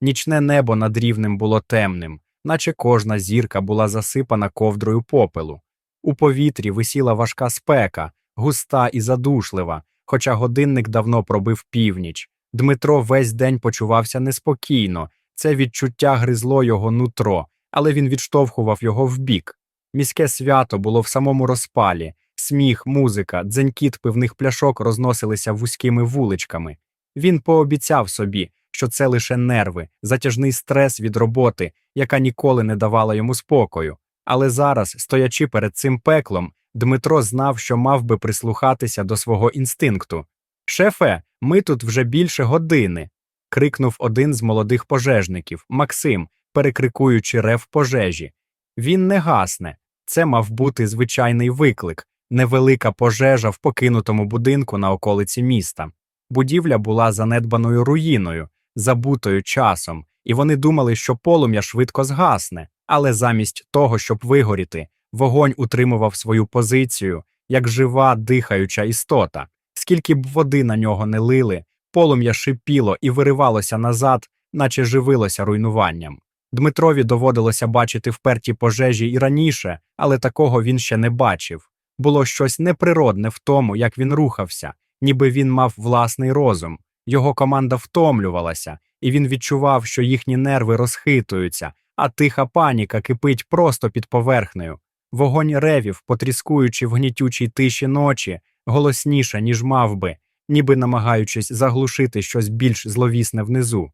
Нічне небо над рівнем було темним, наче кожна зірка була засипана ковдрою попелу. У повітрі висіла важка спека, густа і задушлива, хоча годинник давно пробив північ. Дмитро весь день почувався неспокійно, це відчуття гризло його нутро, але він відштовхував його вбік. Міське свято було в самому розпалі, сміх, музика, дзенькіт пивних пляшок розносилися вузькими вуличками. Він пообіцяв собі, що це лише нерви, затяжний стрес від роботи, яка ніколи не давала йому спокою. Але зараз, стоячи перед цим пеклом, Дмитро знав, що мав би прислухатися до свого інстинкту. Шефе, ми тут вже більше години. крикнув один з молодих пожежників Максим, перекрикуючи рев пожежі. Він не гасне. Це мав бути звичайний виклик, невелика пожежа в покинутому будинку на околиці міста. Будівля була занедбаною руїною, забутою часом, і вони думали, що полум'я швидко згасне, але замість того, щоб вигоріти, вогонь утримував свою позицію як жива дихаюча істота. Скільки б води на нього не лили, полум'я шипіло і виривалося назад, наче живилося руйнуванням. Дмитрові доводилося бачити вперті пожежі і раніше, але такого він ще не бачив. Було щось неприродне в тому, як він рухався, ніби він мав власний розум. Його команда втомлювалася, і він відчував, що їхні нерви розхитуються, а тиха паніка кипить просто під поверхнею. Вогонь ревів, потріскуючи в гнітючій тиші ночі, голосніше, ніж мав би, ніби намагаючись заглушити щось більш зловісне внизу.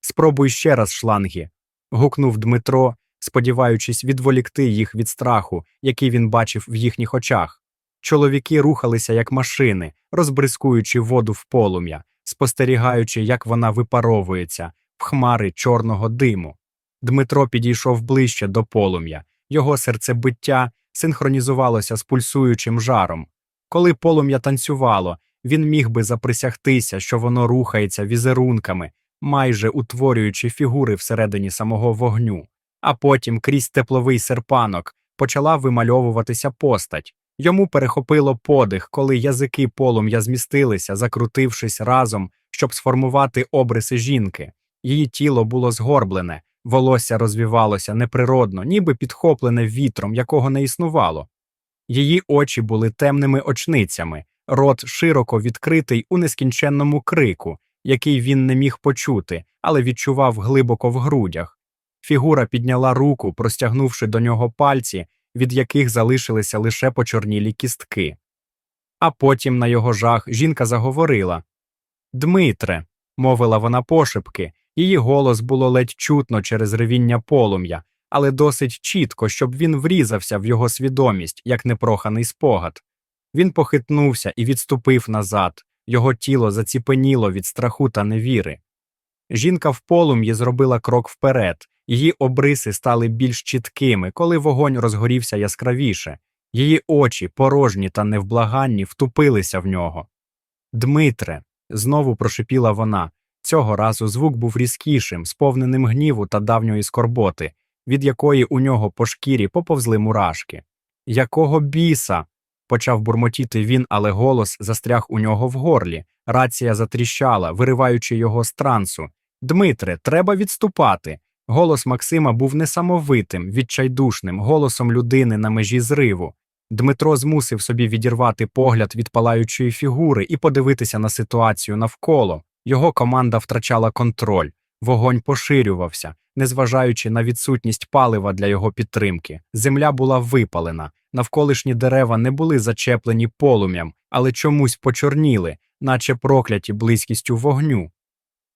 Спробуй ще раз, шланги. гукнув Дмитро, сподіваючись відволікти їх від страху, який він бачив в їхніх очах. Чоловіки рухалися як машини, розбризкуючи воду в полум'я, спостерігаючи, як вона випаровується в хмари чорного диму. Дмитро підійшов ближче до полум'я, його серцебиття синхронізувалося з пульсуючим жаром. Коли полум'я танцювало, він міг би заприсягтися, що воно рухається візерунками, майже утворюючи фігури всередині самого вогню, а потім крізь тепловий серпанок почала вимальовуватися постать. Йому перехопило подих, коли язики полум'я змістилися, закрутившись разом, щоб сформувати обриси жінки. Її тіло було згорблене, волосся розвівалося неприродно, ніби підхоплене вітром, якого не існувало. Її очі були темними очницями, рот широко відкритий у нескінченному крику, який він не міг почути, але відчував глибоко в грудях. Фігура підняла руку, простягнувши до нього пальці, від яких залишилися лише почорнілі кістки. А потім, на його жах, жінка заговорила Дмитре, мовила вона пошепки, її голос було ледь чутно через ревіння полум'я, але досить чітко, щоб він врізався в його свідомість, як непроханий спогад. Він похитнувся і відступив назад, його тіло заціпеніло від страху та невіри. Жінка в полум'ї зробила крок вперед, її обриси стали більш чіткими, коли вогонь розгорівся яскравіше, її очі, порожні та невблаганні, втупилися в нього. Дмитре, знову прошипіла вона. Цього разу звук був різкішим, сповненим гніву та давньої скорботи, від якої у нього по шкірі поповзли мурашки. Якого біса? почав бурмотіти він, але голос застряг у нього в горлі. Рація затріщала, вириваючи його з трансу. Дмитре, треба відступати. Голос Максима був несамовитим, відчайдушним, голосом людини на межі зриву. Дмитро змусив собі відірвати погляд від палаючої фігури і подивитися на ситуацію навколо. Його команда втрачала контроль, вогонь поширювався, незважаючи на відсутність палива для його підтримки. Земля була випалена, навколишні дерева не були зачеплені полум'ям, але чомусь почорніли, наче прокляті близькістю вогню.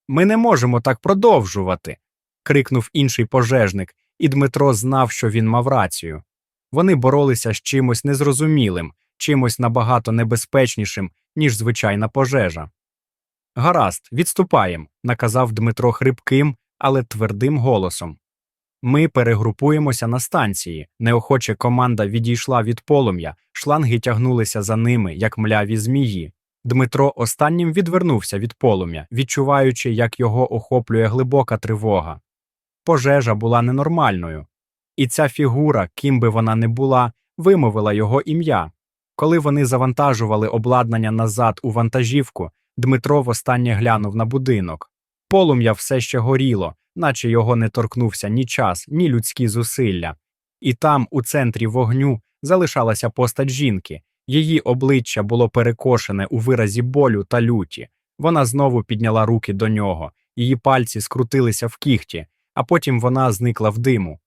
Ми не можемо так продовжувати. Крикнув інший пожежник, і Дмитро знав, що він мав рацію. Вони боролися з чимось незрозумілим, чимось набагато небезпечнішим, ніж звичайна пожежа. Гаразд, відступаєм, наказав Дмитро хрипким, але твердим голосом. Ми перегрупуємося на станції. Неохоче команда відійшла від полум'я, шланги тягнулися за ними, як мляві змії. Дмитро останнім відвернувся від полум'я, відчуваючи, як його охоплює глибока тривога. Пожежа була ненормальною, і ця фігура, ким би вона не була, вимовила його ім'я. Коли вони завантажували обладнання назад у вантажівку, Дмитро востаннє глянув на будинок. Полум'я все ще горіло, наче його не торкнувся ні час, ні людські зусилля. І там, у центрі вогню, залишалася постать жінки. Її обличчя було перекошене у виразі болю та люті. Вона знову підняла руки до нього, її пальці скрутилися в кіхті, а потім вона зникла в диму.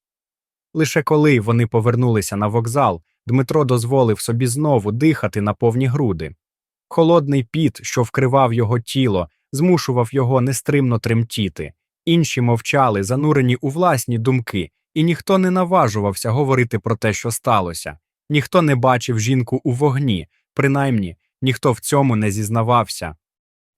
Лише коли вони повернулися на вокзал, Дмитро дозволив собі знову дихати на повні груди. Холодний піт, що вкривав його тіло, змушував його нестримно тремтіти. Інші мовчали, занурені у власні думки, і ніхто не наважувався говорити про те, що сталося. Ніхто не бачив жінку у вогні, принаймні ніхто в цьому не зізнавався.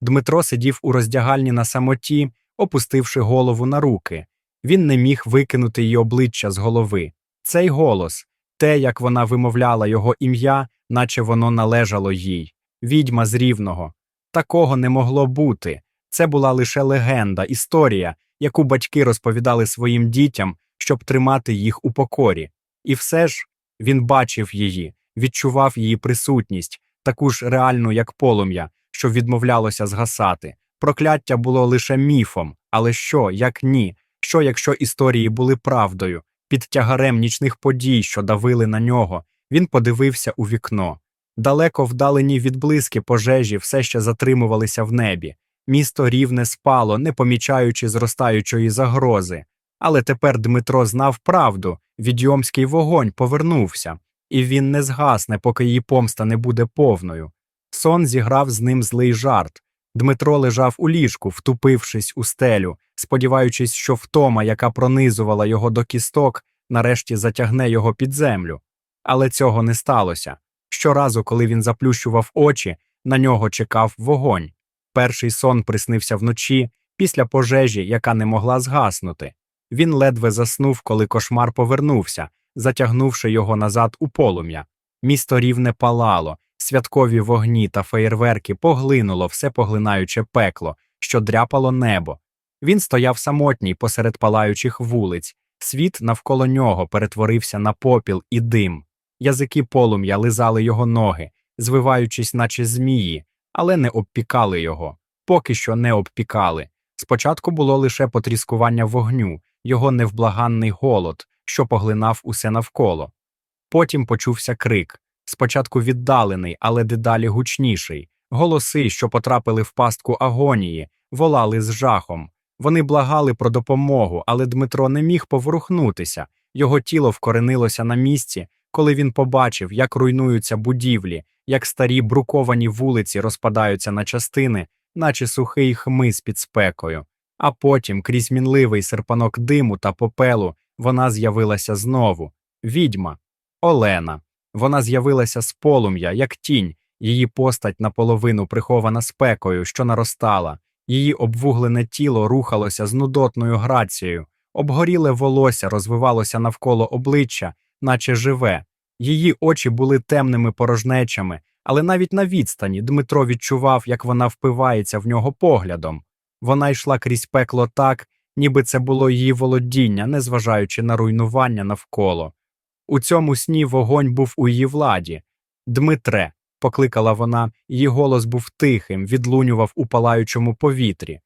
Дмитро сидів у роздягальні на самоті, опустивши голову на руки. Він не міг викинути її обличчя з голови. Цей голос, те, як вона вимовляла його ім'я, наче воно належало їй. Відьма з рівного. Такого не могло бути. Це була лише легенда, історія, яку батьки розповідали своїм дітям, щоб тримати їх у покорі. І все ж він бачив її, відчував її присутність, таку ж реальну, як полум'я, що відмовлялося згасати. Прокляття було лише міфом, але що, як ні? Що, якщо історії були правдою, під тягарем нічних подій, що давили на нього, він подивився у вікно. Далеко вдалені відблиски пожежі все ще затримувалися в небі. Місто рівне спало, не помічаючи зростаючої загрози. Але тепер Дмитро знав правду відьомський вогонь повернувся, і він не згасне, поки її помста не буде повною. Сон зіграв з ним злий жарт. Дмитро лежав у ліжку, втупившись у стелю, сподіваючись, що втома, яка пронизувала його до кісток, нарешті затягне його під землю. Але цього не сталося. Щоразу, коли він заплющував очі, на нього чекав вогонь. Перший сон приснився вночі, після пожежі, яка не могла згаснути. Він ледве заснув, коли кошмар повернувся, затягнувши його назад у полум'я. Місто рівне палало, святкові вогні та феєрверки поглинуло все поглинаюче пекло, що дряпало небо. Він стояв самотній посеред палаючих вулиць, світ навколо нього перетворився на попіл і дим. Язики полум'я лизали його ноги, звиваючись, наче змії, але не обпікали його, поки що не обпікали. Спочатку було лише потріскування вогню, його невблаганний голод, що поглинав усе навколо. Потім почувся крик, спочатку віддалений, але дедалі гучніший. Голоси, що потрапили в пастку агонії, волали з жахом. Вони благали про допомогу, але Дмитро не міг поворухнутися. Його тіло вкоренилося на місці, коли він побачив, як руйнуються будівлі, як старі бруковані вулиці розпадаються на частини, наче сухий хмиз під спекою. А потім, крізь мінливий серпанок диму та попелу, вона з'явилася знову відьма, Олена. Вона з'явилася з полум'я, як тінь, її постать наполовину прихована спекою, що наростала, її обвуглене тіло рухалося з нудотною грацією, обгоріле волосся розвивалося навколо обличчя, наче живе. Її очі були темними порожнечами, але навіть на відстані Дмитро відчував, як вона впивається в нього поглядом. Вона йшла крізь пекло так, ніби це було її володіння, незважаючи на руйнування навколо. У цьому сні вогонь був у її владі. Дмитре, покликала вона, її голос був тихим, відлунював у палаючому повітрі.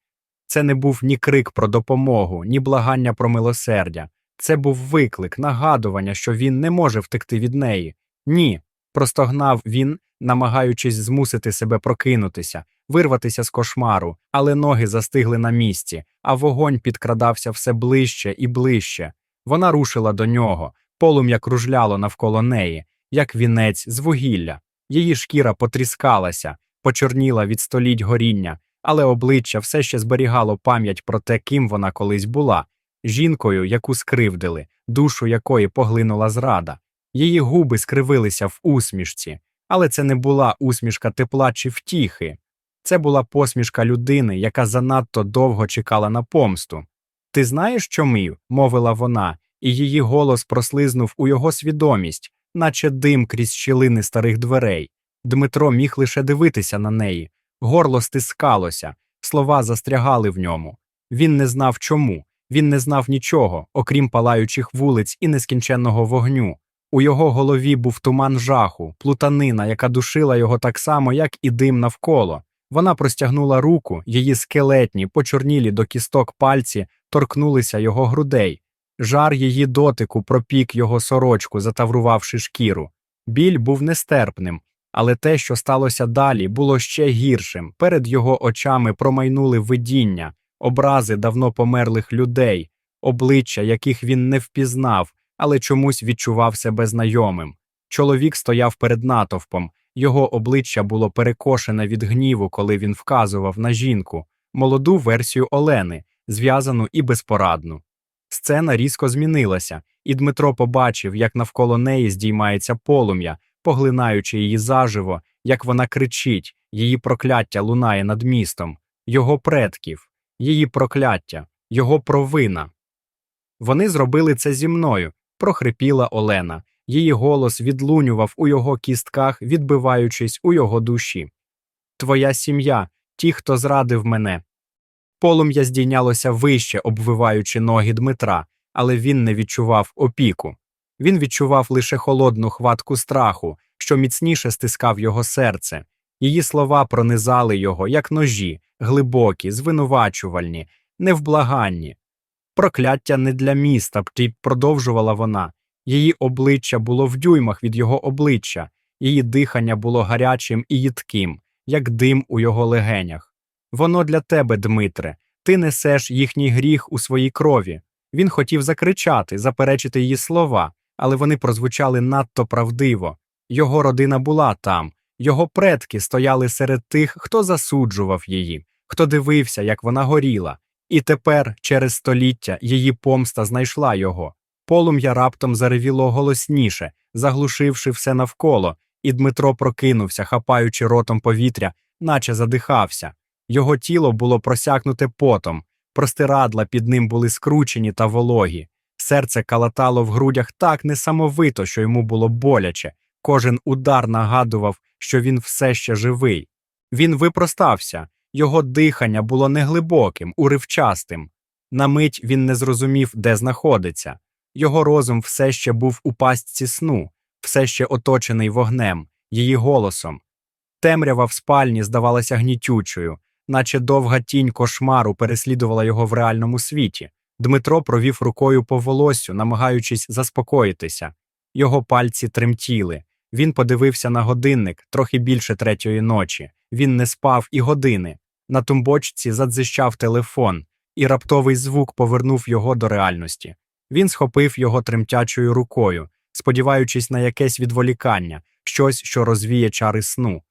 Це не був ні крик про допомогу, ні благання про милосердя. Це був виклик, нагадування, що він не може втекти від неї. Ні. Простогнав він, намагаючись змусити себе прокинутися, вирватися з кошмару, але ноги застигли на місці, а вогонь підкрадався все ближче і ближче. Вона рушила до нього, полум'я кружляло навколо неї, як вінець з вугілля. Її шкіра потріскалася, почорніла від століть горіння, але обличчя все ще зберігало пам'ять про те, ким вона колись була жінкою, яку скривдили, душу якої поглинула зрада. Її губи скривилися в усмішці, але це не була усмішка тепла чи втіхи. Це була посмішка людини, яка занадто довго чекала на помсту. Ти знаєш, чому? мовила вона, і її голос прослизнув у його свідомість, наче дим крізь щілини старих дверей. Дмитро міг лише дивитися на неї, горло стискалося, слова застрягали в ньому. Він не знав чому, він не знав нічого, окрім палаючих вулиць і нескінченного вогню. У його голові був туман жаху, плутанина, яка душила його так само, як і дим навколо. Вона простягнула руку, її скелетні, почорнілі до кісток пальці торкнулися його грудей. Жар її дотику пропік його сорочку, затаврувавши шкіру. Біль був нестерпним, але те, що сталося далі, було ще гіршим. Перед його очами промайнули видіння, образи давно померлих людей, обличчя, яких він не впізнав, але чомусь відчував себе знайомим. Чоловік стояв перед натовпом, його обличчя було перекошене від гніву, коли він вказував на жінку, молоду версію Олени, зв'язану і безпорадну. Сцена різко змінилася, і Дмитро побачив, як навколо неї здіймається полум'я, поглинаючи її заживо, як вона кричить, її прокляття лунає над містом, його предків, її прокляття, його провина. Вони зробили це зі мною, прохрипіла Олена. Її голос відлунював у його кістках, відбиваючись у його душі. Твоя сім'я, ті, хто зрадив мене. Полум'я здійнялося вище, обвиваючи ноги Дмитра, але він не відчував опіку. Він відчував лише холодну хватку страху, що міцніше стискав його серце. Її слова пронизали його, як ножі, глибокі, звинувачувальні, невблаганні. Прокляття не для міста, продовжувала вона. Її обличчя було в дюймах від його обличчя, її дихання було гарячим і їдким, як дим у його легенях. Воно для тебе, Дмитре, ти несеш їхній гріх у своїй крові. Він хотів закричати, заперечити її слова, але вони прозвучали надто правдиво. Його родина була там, його предки стояли серед тих, хто засуджував її, хто дивився, як вона горіла. І тепер, через століття, її помста знайшла його. Полум'я раптом заревіло голосніше, заглушивши все навколо, і Дмитро прокинувся, хапаючи ротом повітря, наче задихався. Його тіло було просякнуте потом, простирадла під ним були скручені та вологі. Серце калатало в грудях так несамовито, що йому було боляче. Кожен удар нагадував, що він все ще живий. Він випростався, його дихання було неглибоким, уривчастим. На мить він не зрозумів, де знаходиться. Його розум все ще був у пастці сну, все ще оточений вогнем, її голосом. Темрява в спальні здавалася гнітючою, наче довга тінь кошмару переслідувала його в реальному світі. Дмитро провів рукою по волоссю, намагаючись заспокоїтися. Його пальці тремтіли. Він подивився на годинник трохи більше третьої ночі. Він не спав і години. На тумбочці задзищав телефон, і раптовий звук повернув його до реальності. Він схопив його тремтячою рукою, сподіваючись на якесь відволікання, щось, що розвіє чари сну.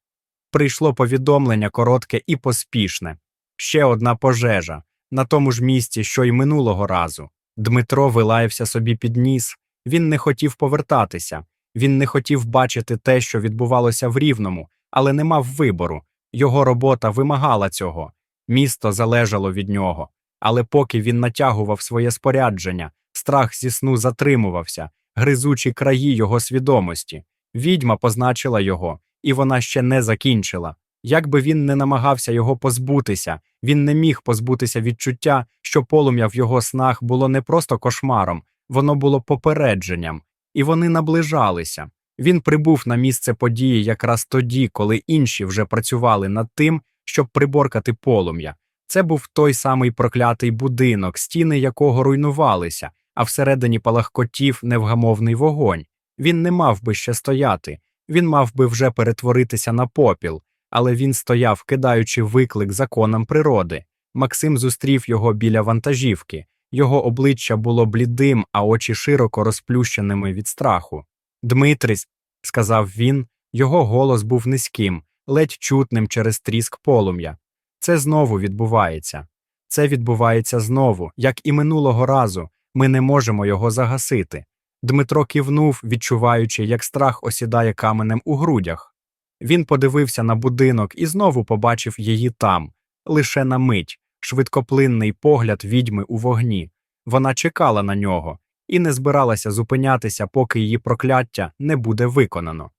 Прийшло повідомлення коротке і поспішне ще одна пожежа на тому ж місці, що й минулого разу. Дмитро вилаявся собі під ніс. Він не хотів повертатися, він не хотів бачити те, що відбувалося в Рівному, але не мав вибору. Його робота вимагала цього. Місто залежало від нього. Але поки він натягував своє спорядження, страх зі сну затримувався, гризучі краї його свідомості. Відьма позначила його, і вона ще не закінчила. Як би він не намагався його позбутися, він не міг позбутися відчуття, що полум'я в його снах було не просто кошмаром, воно було попередженням, і вони наближалися. Він прибув на місце події якраз тоді, коли інші вже працювали над тим, щоб приборкати полум'я. Це був той самий проклятий будинок, стіни якого руйнувалися, а всередині палахкотів невгамовний вогонь. Він не мав би ще стояти, він мав би вже перетворитися на попіл, але він стояв, кидаючи виклик законам природи. Максим зустрів його біля вантажівки. Його обличчя було блідим, а очі широко розплющеними від страху. Дмитрись, сказав він, його голос був низьким, ледь чутним через тріск полум'я. Це знову відбувається. Це відбувається знову, як і минулого разу, ми не можемо його загасити. Дмитро кивнув, відчуваючи, як страх осідає каменем у грудях. Він подивився на будинок і знову побачив її там, лише на мить, швидкоплинний погляд відьми у вогні. Вона чекала на нього і не збиралася зупинятися, поки її прокляття не буде виконано.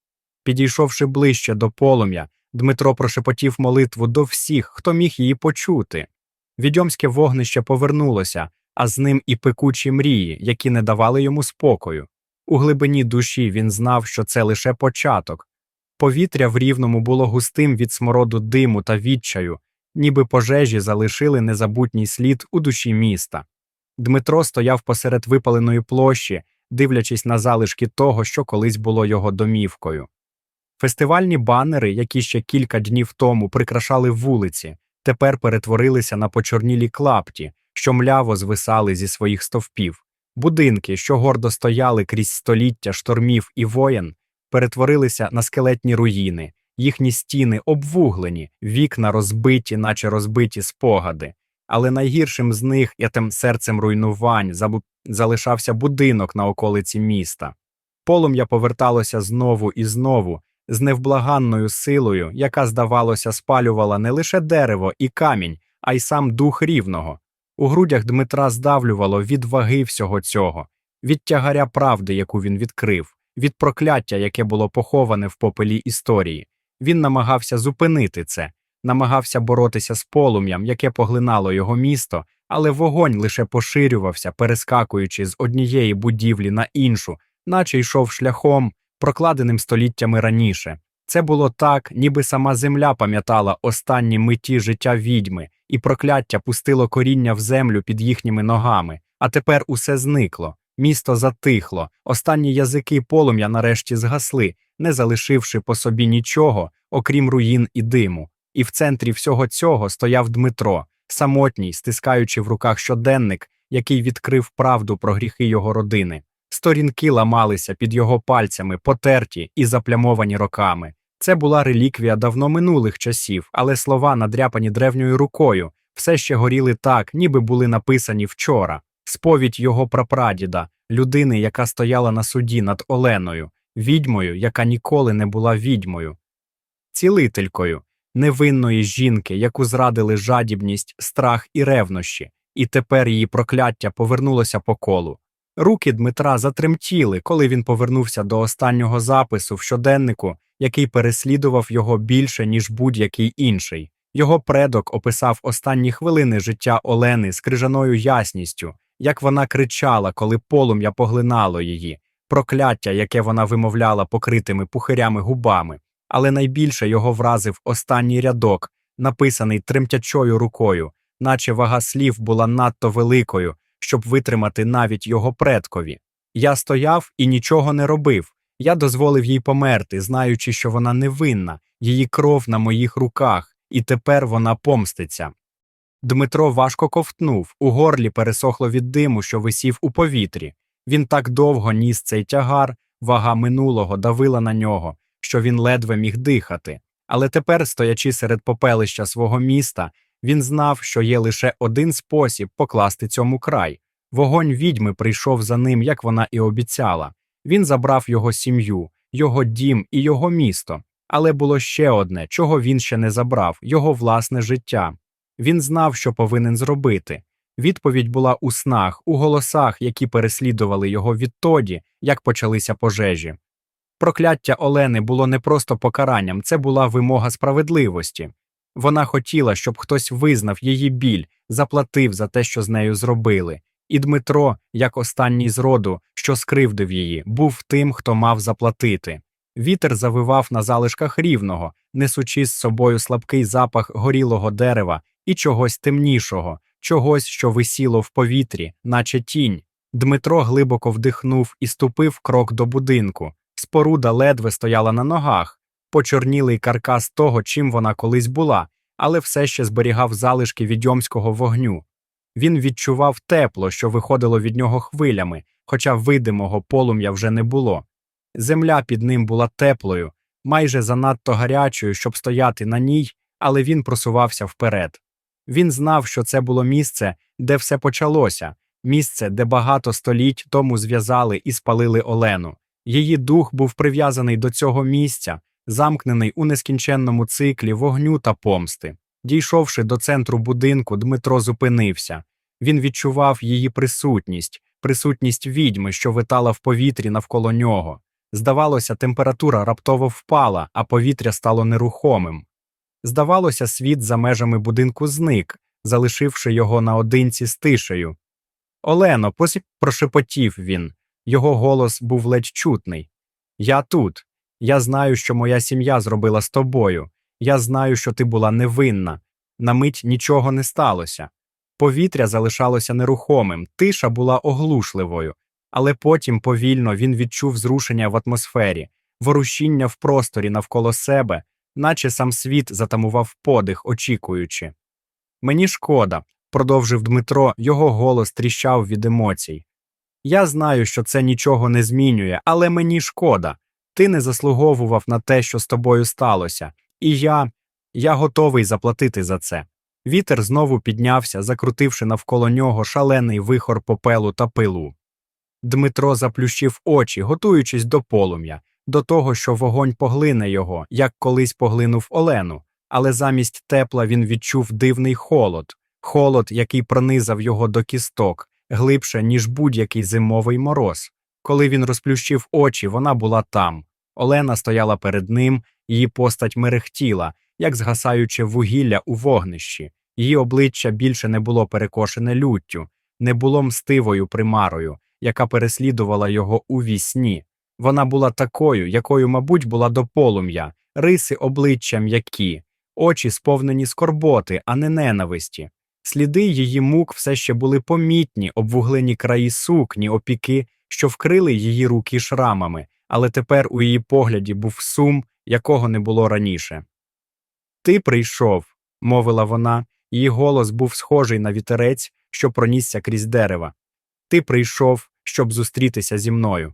Підійшовши ближче до полум'я, Дмитро прошепотів молитву до всіх, хто міг її почути. Відьомське вогнище повернулося, а з ним і пекучі мрії, які не давали йому спокою. У глибині душі він знав, що це лише початок. Повітря в рівному було густим від смороду диму та відчаю, ніби пожежі залишили незабутній слід у душі міста. Дмитро стояв посеред випаленої площі, дивлячись на залишки того, що колись було його домівкою. Фестивальні банери, які ще кілька днів тому прикрашали вулиці, тепер перетворилися на почорнілі клапті, що мляво звисали зі своїх стовпів. Будинки, що гордо стояли крізь століття штормів і воєн, перетворилися на скелетні руїни, їхні стіни обвуглені, вікна розбиті, наче розбиті спогади. Але найгіршим з них, і тим серцем руйнувань, залишався будинок на околиці міста. Полум'я поверталося знову і знову, з невблаганною силою, яка, здавалося, спалювала не лише дерево і камінь, а й сам дух рівного. У грудях Дмитра здавлювало від ваги всього цього, від тягаря правди, яку він відкрив, від прокляття, яке було поховане в попелі історії. Він намагався зупинити це, намагався боротися з полум'ям, яке поглинало його місто, але вогонь лише поширювався, перескакуючи з однієї будівлі на іншу, наче йшов шляхом, прокладеним століттями раніше. Це було так, ніби сама земля пам'ятала останні миті життя відьми, і прокляття пустило коріння в землю під їхніми ногами, а тепер усе зникло, місто затихло, останні язики полум'я нарешті згасли, не залишивши по собі нічого, окрім руїн і диму. І в центрі всього цього стояв Дмитро, самотній, стискаючи в руках щоденник, який відкрив правду про гріхи його родини. Сторінки ламалися під його пальцями, потерті і заплямовані роками. Це була реліквія давно минулих часів, але слова, надряпані древньою рукою, все ще горіли так, ніби були написані вчора. Сповідь його прапрадіда, людини, яка стояла на суді над Оленою, відьмою, яка ніколи не була відьмою, цілителькою, невинної жінки, яку зрадили жадібність, страх і ревнощі, і тепер її прокляття повернулося по колу. Руки Дмитра затремтіли, коли він повернувся до останнього запису в щоденнику, який переслідував його більше, ніж будь-який інший. Його предок описав останні хвилини життя Олени з крижаною ясністю, як вона кричала, коли полум'я поглинало її, прокляття, яке вона вимовляла покритими пухирями губами, але найбільше його вразив останній рядок, написаний тремтячою рукою, наче вага слів була надто великою, щоб витримати навіть його предкові. Я стояв і нічого не робив. Я дозволив їй померти, знаючи, що вона невинна, її кров на моїх руках, і тепер вона помститься. Дмитро важко ковтнув, у горлі пересохло від диму, що висів у повітрі. Він так довго ніс цей тягар, вага минулого давила на нього, що він ледве міг дихати. Але тепер, стоячи серед попелища свого міста, він знав, що є лише один спосіб покласти цьому край. Вогонь відьми прийшов за ним, як вона і обіцяла. Він забрав його сім'ю, його дім і його місто. Але було ще одне, чого він ще не забрав його власне життя. Він знав, що повинен зробити. Відповідь була у снах, у голосах, які переслідували його відтоді, як почалися пожежі. Прокляття Олени було не просто покаранням, це була вимога справедливості. Вона хотіла, щоб хтось визнав її біль, заплатив за те, що з нею зробили. І Дмитро, як останній з роду, що скривдив її, був тим, хто мав заплатити. Вітер завивав на залишках рівного, несучи з собою слабкий запах горілого дерева і чогось темнішого, чогось, що висіло в повітрі, наче тінь. Дмитро глибоко вдихнув і ступив крок до будинку. Споруда ледве стояла на ногах, почорнілий каркас того, чим вона колись була, але все ще зберігав залишки відьомського вогню. Він відчував тепло, що виходило від нього хвилями, хоча видимого полум'я вже не було. Земля під ним була теплою, майже занадто гарячою, щоб стояти на ній, але він просувався вперед. Він знав, що це було місце, де все почалося, місце, де багато століть тому зв'язали і спалили Олену. Її дух був прив'язаний до цього місця, замкнений у нескінченному циклі вогню та помсти. Дійшовши до центру будинку, Дмитро зупинився. Він відчував її присутність, присутність відьми, що витала в повітрі навколо нього. Здавалося, температура раптово впала, а повітря стало нерухомим. Здавалося, світ за межами будинку зник, залишивши його наодинці з тишею. Олено, посі... прошепотів він. Його голос був ледь чутний. Я тут. Я знаю, що моя сім'я зробила з тобою. Я знаю, що ти була невинна. На мить нічого не сталося. Повітря залишалося нерухомим, тиша була оглушливою, але потім повільно він відчув зрушення в атмосфері, ворушіння в просторі навколо себе, наче сам світ затамував подих, очікуючи. Мені шкода, продовжив Дмитро, його голос тріщав від емоцій. Я знаю, що це нічого не змінює, але мені шкода. Ти не заслуговував на те, що з тобою сталося, і я. я готовий заплатити за це. Вітер знову піднявся, закрутивши навколо нього шалений вихор попелу та пилу. Дмитро заплющив очі, готуючись до полум'я, до того, що вогонь поглине його, як колись поглинув Олену, але замість тепла він відчув дивний холод, холод, який пронизав його до кісток, глибше, ніж будь-який зимовий мороз. Коли він розплющив очі, вона була там. Олена стояла перед ним, її постать мерехтіла, як згасаюче вугілля у вогнищі. Її обличчя більше не було перекошене люттю, не було мстивою примарою, яка переслідувала його у вісні. Вона була такою, якою, мабуть, була до полум'я, риси обличчя м'які, очі сповнені скорботи, а не ненависті. Сліди її мук все ще були помітні, обвуглені краї сукні, опіки, що вкрили її руки шрамами, але тепер у її погляді був сум, якого не було раніше. Ти прийшов, мовила вона, її голос був схожий на вітерець, що пронісся крізь дерева. Ти прийшов, щоб зустрітися зі мною.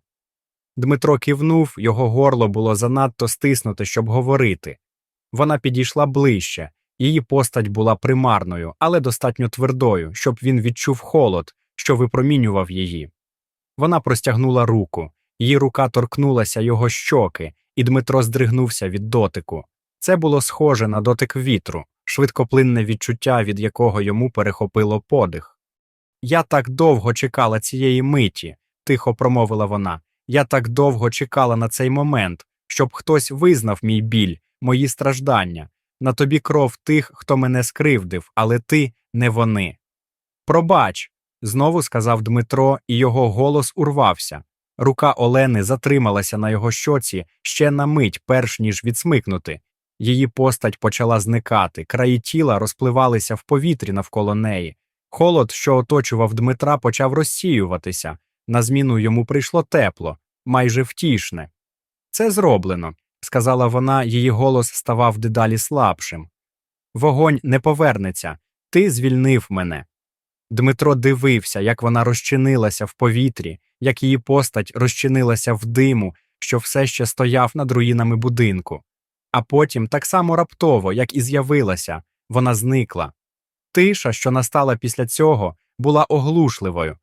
Дмитро кивнув, його горло було занадто стиснуте, щоб говорити. Вона підійшла ближче, її постать була примарною, але достатньо твердою, щоб він відчув холод, що випромінював її. Вона простягнула руку, її рука торкнулася його щоки, і Дмитро здригнувся від дотику. Це було схоже на дотик вітру, швидкоплинне відчуття, від якого йому перехопило подих. Я так довго чекала цієї миті, тихо промовила вона. Я так довго чекала на цей момент, щоб хтось визнав мій біль, мої страждання. На тобі кров тих, хто мене скривдив, але ти не вони. Пробач, знову сказав Дмитро, і його голос урвався. Рука Олени затрималася на його щоці ще на мить, перш ніж відсмикнути. Її постать почала зникати, краї тіла розпливалися в повітрі навколо неї. Холод, що оточував Дмитра, почав розсіюватися. На зміну йому прийшло тепло, майже втішне. Це зроблено, сказала вона, її голос ставав дедалі слабшим. Вогонь не повернеться, ти звільнив мене. Дмитро дивився, як вона розчинилася в повітрі, як її постать розчинилася в диму, що все ще стояв над руїнами будинку. А потім, так само раптово, як і з'явилася, вона зникла. Тиша, що настала після цього, була оглушливою.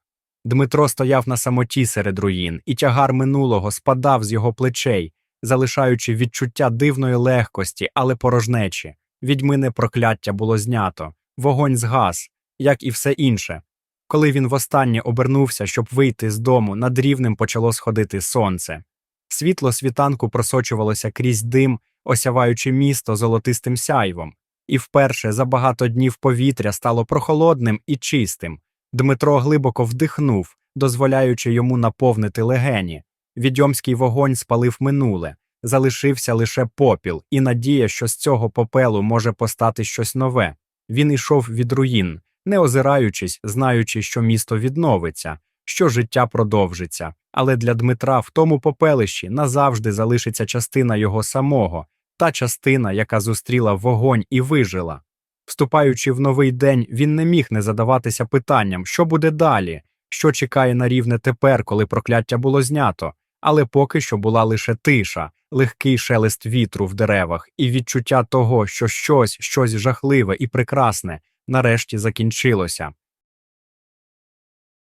Дмитро стояв на самоті серед руїн, і тягар минулого спадав з його плечей, залишаючи відчуття дивної легкості, але порожнечі. Відьмине прокляття було знято, вогонь згас, як і все інше. Коли він востаннє обернувся, щоб вийти з дому, над рівнем почало сходити сонце. Світло світанку просочувалося крізь дим, осяваючи місто золотистим сяйвом, і вперше за багато днів повітря стало прохолодним і чистим. Дмитро глибоко вдихнув, дозволяючи йому наповнити легені. Відьомський вогонь спалив минуле, залишився лише попіл, і надія, що з цього попелу може постати щось нове. Він ішов від руїн, не озираючись, знаючи, що місто відновиться, що життя продовжиться. Але для Дмитра в тому попелищі назавжди залишиться частина його самого, та частина, яка зустріла вогонь і вижила. Вступаючи в новий день, він не міг не задаватися питанням, що буде далі, що чекає на рівне тепер, коли прокляття було знято, але поки що була лише тиша, легкий шелест вітру в деревах і відчуття того, що щось, щось жахливе і прекрасне нарешті закінчилося.